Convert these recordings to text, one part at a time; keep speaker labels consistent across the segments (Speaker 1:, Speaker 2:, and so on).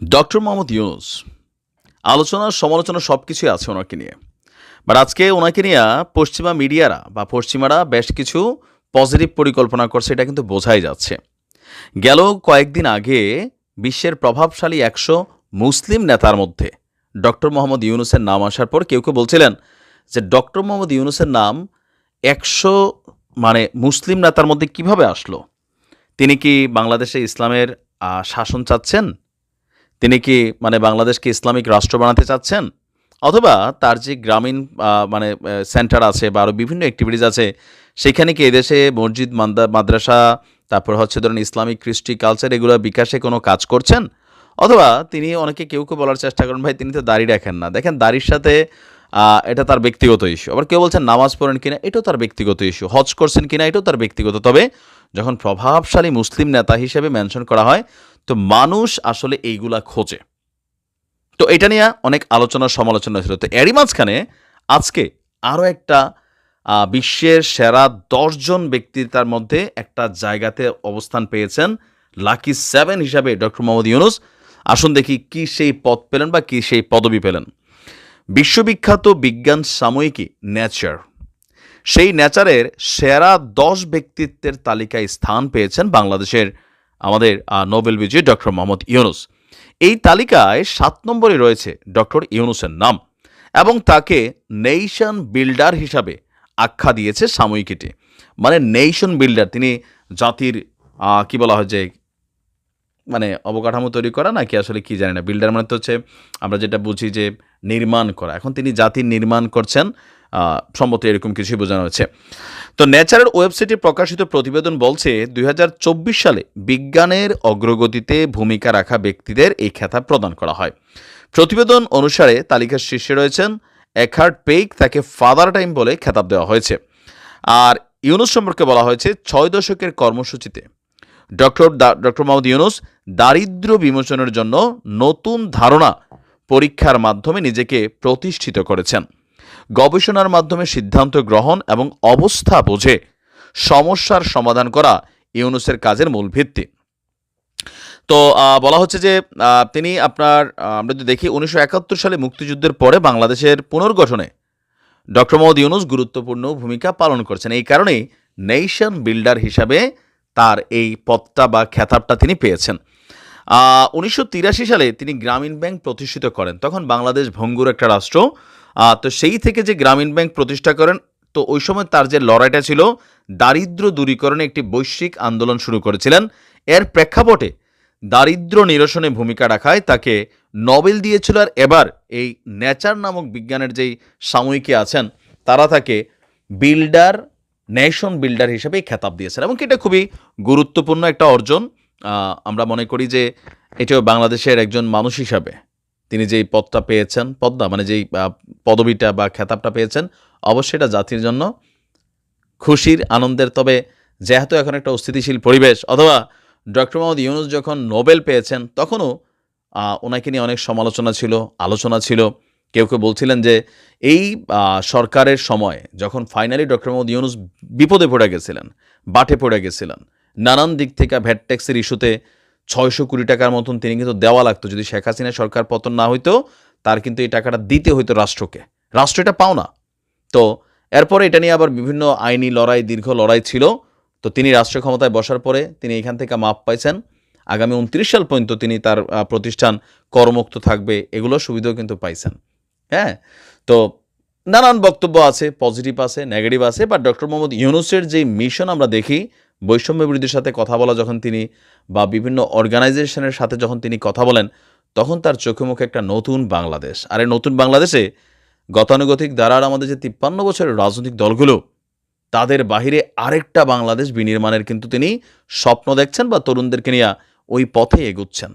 Speaker 1: Doctor Mohammad Yunus, আলোচনা, সমালোচনা সব কিছুই আছে ওনাকে নিয়ে। বাট আজকে ওনাকে নিয়ে পশ্চিমা মিডিয়ারা বা পশ্চিমারা বেশ কিছু পজিটিভ পরিকল্পনা করছে, এটা কিন্তু বোঝাই যাচ্ছে। গেল কয়েকদিন আগে বিশ্বের প্রভাবশালী একশো মুসলিম নেতার মধ্যে ডক্টর মোহাম্মদ ইউনুসের নাম আসার পর কেউ কেউ বলছিলেন যে ডক্টর মোহাম্মদ ইউনুসের নাম একশো মানে মুসলিম নেতার মধ্যে কীভাবে আসলো? তিনি কি বাংলাদেশে ইসলামের শাসন চাচ্ছেন? তিনি কি মানে বাংলাদেশকে ইসলামিক রাষ্ট্র বানাতে চাচ্ছেন? অথবা তার যে গ্রামীণ মানে সেন্টার আছে বা আরও বিভিন্ন অ্যাক্টিভিটিস আছে, সেখানে কি এদেশে মসজিদ মাদ্রাসা, তারপর হচ্ছে ধরুন ইসলামিক কৃষ্টি কালচার এগুলো বিকাশে কোনো কাজ করছেন? অথবা তিনি অনেকে কেউ কেউ বলার চেষ্টা করেন, ভাই, তিনি তো দাড়ি রাখেন না। দেখেন, দাড়ির সাথে এটা তার ব্যক্তিগত ইস্যু আবার কেউ বলছেন, নামাজ পড়েন কিনা? এটাও তার ব্যক্তিগত ইস্যু হজ করছেন কিনা? এটাও তার ব্যক্তিগত। তবে যখন প্রভাবশালী মুসলিম নেতা হিসেবে মেনশন করা হয় তো মানুষ আসলে এইগুলা খোঁজে। তো এটা নিয়ে অনেক আলোচনা, সমালোচনা ছিল। তো এরই মাঝখানে আজকে আরও একটা বিশ্বের সেরা দশজন ব্যক্তি তার মধ্যে একটা জায়গাতে অবস্থান পেয়েছেন লাকি সেভেন হিসাবে ডক্টর মোহাম্মদ ইউনুস। আসুন দেখি কি সেই পদ পেলেন বা কি সেই পদবি পেলেন। বিশ্ববিখ্যাত বিজ্ঞান সাময়িকী নেচার। সেই নেচারের সেরা দশ ব্যক্তিত্বের তালিকায় স্থান পেয়েছেন বাংলাদেশের আমাদের নোবেল বিজয়ী ডক্টর মোহাম্মদ ইউনুস। এই তালিকায় সাত নম্বরে রয়েছে ডক্টর ইউনুসের নাম এবং তাকে নেশন বিল্ডার হিসাবে আখ্যা দিয়েছে সাময়িকীটি মানে নেশন বিল্ডার, তিনি জাতির কি বলা হয় যে মানে অবকাঠামো তৈরি করা নাকি আসলে কি জানি না। বিল্ডার মানে তো হচ্ছে আমরা যেটা বুঝি যে নির্মাণ করা। এখন তিনি জাতির নির্মাণ করছেন সম্ভবত এরকম কিছুই বোঝানো হয়েছে। তো নেচারের ওয়েবসাইটে প্রকাশিত প্রতিবেদন বলছে, দুই হাজার চব্বিশ সালে বিজ্ঞানের অগ্রগতিতে ভূমিকা রাখা ব্যক্তিদের এই খেতাব প্রদান করা হয়। প্রতিবেদন অনুসারে তালিকার শীর্ষে রয়েছেন এখার্ড পেইক তাকে ফাদার টাইম বলে খেতাব দেওয়া হয়েছে। আর ইউনুস সম্পর্কে বলা হয়েছে, ছয় দশকের কর্মসূচিতে ডক্টর ডক্টর মোহাম্মদ ইউনুস দারিদ্র বিমোচনের জন্য নতুন ধারণা পরীক্ষার মাধ্যমে নিজেকে প্রতিষ্ঠিত করেছেন। গবেষণার মাধ্যমে সিদ্ধান্ত গ্রহণ এবং অবস্থা বুঝে সমস্যার সমাধান করা ইউনুসের কাজের মূল ভিত্তি। তো বলা হচ্ছে যে তিনি আপনার আমরা যদি দেখি, উনিশশো একাত্তর সালে মুক্তিযুদ্ধের পরে বাংলাদেশের পুনর্গঠনে ডক্টর মোহাম্মদ ইউনুস গুরুত্বপূর্ণ ভূমিকা পালন করছেন। এই কারণেই নেশন বিল্ডার হিসাবে তার এই পদটা বা খেতাবটা তিনি পেয়েছেন। উনিশশো তিরাশি সালে তিনি গ্রামীণ ব্যাংক প্রতিষ্ঠিত করেন। তখন বাংলাদেশ ভঙ্গুর একটা রাষ্ট্র। তো সেই থেকে যে গ্রামীণ ব্যাংক প্রতিষ্ঠা করেন, তো ওই সময় তার যে লড়াইটা ছিল, দারিদ্র দূরীকরণে একটি বৈশ্বিক আন্দোলন শুরু করেছিলেন। এর প্রেক্ষাপটে দারিদ্র নিরসনে ভূমিকা রাখায় তাকে নোবেল দিয়েছিল আর এবার এই নেচার নামক বিজ্ঞানের যেই সাময়িকী আছেন, তারা তাকে বিল্ডার, নেশন বিল্ডার হিসেবে খেতাব দিয়েছেন এবং এটা খুবই গুরুত্বপূর্ণ একটা অর্জন। আমরা মনে করি যে এটাও বাংলাদেশের একজন মানুষ হিসাবে। তিনি যেই পদটা পেয়েছেন, পদ্মা মানে যেই পদবিটা বা খেতাবটা পেয়েছেন, অবশ্যই এটা জাতির জন্য খুশির আনন্দের। তবে যেহেতু এখন একটা অস্থিতিশীল পরিবেশ, অথবা ডক্টর মোহাম্মদ ইউনুস যখন নোবেল পেয়েছেন, তখনও ওনাকে নিয়ে অনেক সমালোচনা ছিল, আলোচনা ছিল। কেউ কেউ বলছিলেন যে, এই সরকারের সময় যখন ফাইনালি ডক্টর মোহাম্মদ ইউনুস বিপদে পড়ে গেছিলেন, বাটে পড়ে গেছিলেন, নানান দিক থেকে ভ্যাট ট্যাক্সের ইস্যুতে ছয়শো কোটি টাকার মতন তিনি কিন্তু দেওয়া লাগতো। যদি শেখ হাসিনা সরকার পতন না হইতো, তার কিন্তু এই টাকাটা দিতে হইতো রাষ্ট্রকে। রাষ্ট্র এটা পাও না। তো এরপরে এটা নিয়ে আবার বিভিন্ন আইনি লড়াই, দীর্ঘ লড়াই ছিল। তো তিনি রাষ্ট্র ক্ষমতায় বসার পরে তিনি এখান থেকে মাপ পাইছেন। আগামী উনত্রিশ সাল পর্যন্ত তিনি তার প্রতিষ্ঠান করমুক্ত থাকবে এগুলো সুবিধাও কিন্তু পাইছেন। হ্যাঁ? তো নানান বক্তব্য আছে পজিটিভ আছে নেগেটিভ আছে বাট ডক্টর মোহাম্মদ ইউনুসের যে মিশন আমরা দেখি বৈষম্য বিরোধীর সাথে কথা বলা যখন তিনি বা বিভিন্ন অর্গানাইজেশনের সাথে যখন তিনি কথা বলেন, তখন তার চোখে মুখে একটা নতুন বাংলাদেশ। আর এই নতুন বাংলাদেশে গতানুগতিক দ্বারার আমাদের যে তিপ্পান্ন বছরের রাজনৈতিক দলগুলো, তাদের বাহিরে আরেকটা বাংলাদেশ বিনির্মাণের কিন্তু তিনি স্বপ্ন দেখছেন বা তরুণদেরকে নিয়ে ওই পথে এগুচ্ছেন।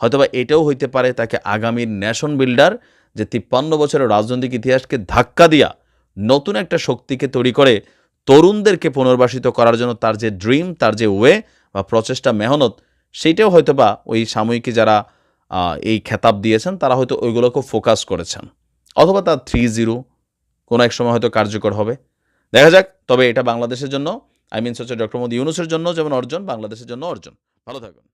Speaker 1: হয়তোবা এটাও হইতে পারে তাকে আগামীর ন্যাশন বিল্ডার যে তিপ্পান্ন বছরের রাজনৈতিক ইতিহাসকে ধাক্কা দিয়া নতুন একটা শক্তিকে তৈরি করে তরুণদেরকে পুনর্বাসিত করার জন্য তার যে ড্রিম, তার যে ওয়ে বা প্রচেষ্টা, মেহনত, সেইটাও হয়তো বা ওই সাময়িকী যারা এই খেতাব দিয়েছেন, তারা হয়তো ওইগুলোকে ফোকাস করেছেন। অথবা তার থ্রি জিরো কোনো এক সময় হয়তো কার্যকর হবে। দেখা যাক, তবে এটা বাংলাদেশের জন্য আই মিন হচ্ছে ডক্টর মোদী ইউনুসের জন্য যেমন অর্জন, বাংলাদেশের জন্য অর্জন। ভালো থাকুন।